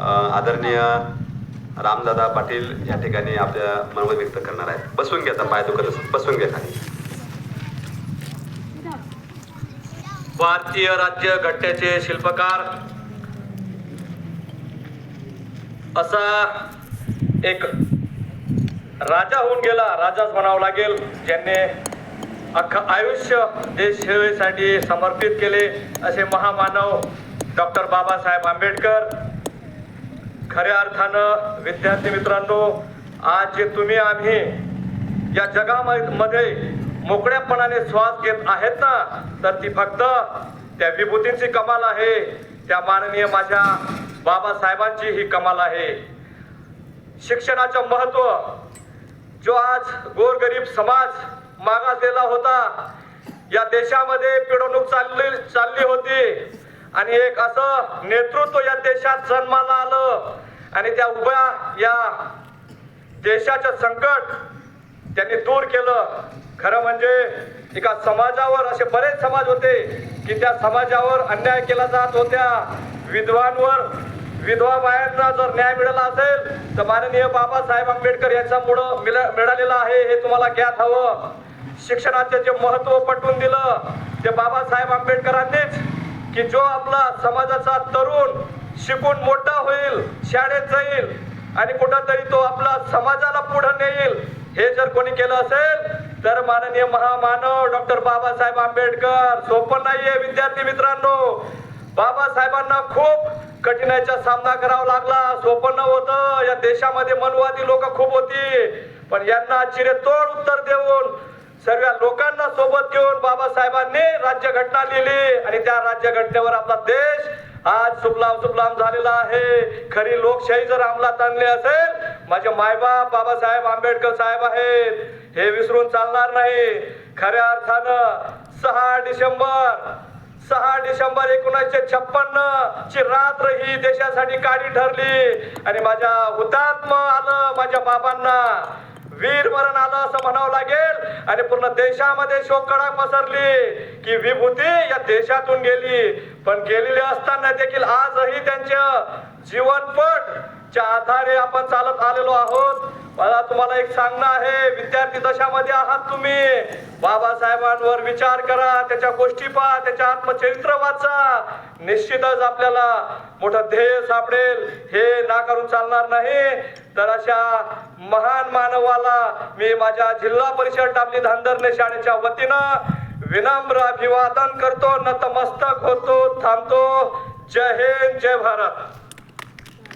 आदरणीय रामदादा पाटील या ठिकाणी आपल्या मनोगत व्यक्त करणार आहेत. बसून घ्या पाय दुखत बसून घ्या खाली. भारतीय राज्य घट्ट्याचे शिल्पकार. असा एक राजा होऊन गेला राजाच म्हणावं लागेल ज्यांनी अख्खं आयुष्य देश सेवेसाठी समर्पित केले असे महामानव डॉक्टर बाबासाहेब आंबेडकर. खऱ्या अर्थानं विद्यार्थी मित्रांनो आज जे तुम्ही आम्ही या जगामध्ये मोकळ्यापणाने श्वास घेत आहेत ना तर ती फक्त त्या विभूतींची कमाल आहे. त्या माननीय माझ्या बाबासाहेबांची ही कमाल आहे. शिक्षणाचं महत्त्व जो आज गोरगरीब समाज मागासलेला होता या देशामध्ये पिडवणूक चालली चालली होती. आणि एक असं नेतृत्व या देशात जन्माला आलं. आणि त्या उभ्या या देशाचं संकट त्यांनी दूर केलं. खरं म्हणजे एका समाजावर असे बरेच समाज होते की त्या समाजावर अन्याय केला जात होत्या. विधवांवर विधवा बायांना जर न्याय मिळाला असेल तर माननीय बाबासाहेब आंबेडकर यांच्यामुळं मिळ- मिळालेलं आहे हे तुम्हाला ज्ञात हवं. शिक्षणाचे जे महत्त्व पटवून दिलं ते बाबासाहेब आंबेडकरांनीच की जो आपला समाजाचा तरुण शिकून मोठा होईल शाळेत जाईल आणि कुठंतरी तो आपला समाजाला पुढे नेईल हे जर कोणी केलं असेल तर माननीय महामानव डॉक्टर बाबासाहेब आंबेडकर सोपं नाहीये विद्यार्थी मित्रांनो. बाबासाहेबांना खूप कठीणाईचा सामना करावा लागला सोपं नव्हतं. या देशामध्ये मनवादी लोक खूप होती. पण यांना चिरेतोड उत्तर देऊन सर्व लोकांना सोबत घेऊन बाबासाहेबांनी राज्यघटना लिहिली. आणि त्या राज्यघटनेवर आपला देश आज सुपलाम सुपलाम झालेला आहे. खरी लोकशाही जर अंमलात आणली असेल माझे मायबाप बाबासाहेब आंबेडकर साहेब आहेत. हे विसरून चालणार नाही. खऱ्या अर्थानं सहा डिसेंबर सहा डिसेंबर एकोणीसशे छप्पन्न ची रात्र ही देशासाठी काळी ठरली. आणि माझ्या हुतात्म आलं माझ्या बाबांना. वीर मरण आलं असं म्हणावं लागेल. आणि पूर्ण देशामध्ये शोककडा पसरली की विभूती या देशातून गेली. पण गेलेली असताना देखील आजही त्यांच्या जीवनपट च्या आधारे आपण चालत आलेलो आहोत. मला तुम्हाला एक सांगणं आहे विद्यार्थी दशामध्ये आहात तुम्ही. बाबासाहेबांवर विचार करा त्याच्या गोष्टी पहा त्याच्या आत्मचरित्र वाचा. निश्चितच आपल्याला मोठं ध्येय सापडेल. हे नाकारून चालणार नाही. तर अशा महान मानवाला मी माझ्या जिल्हा परिषद टापली धांदरणे शाळेच्या वतीनं विनम्र अभिवादन करतो. नतमस्तक होतो थांबतो. जय हिंद जय भारत.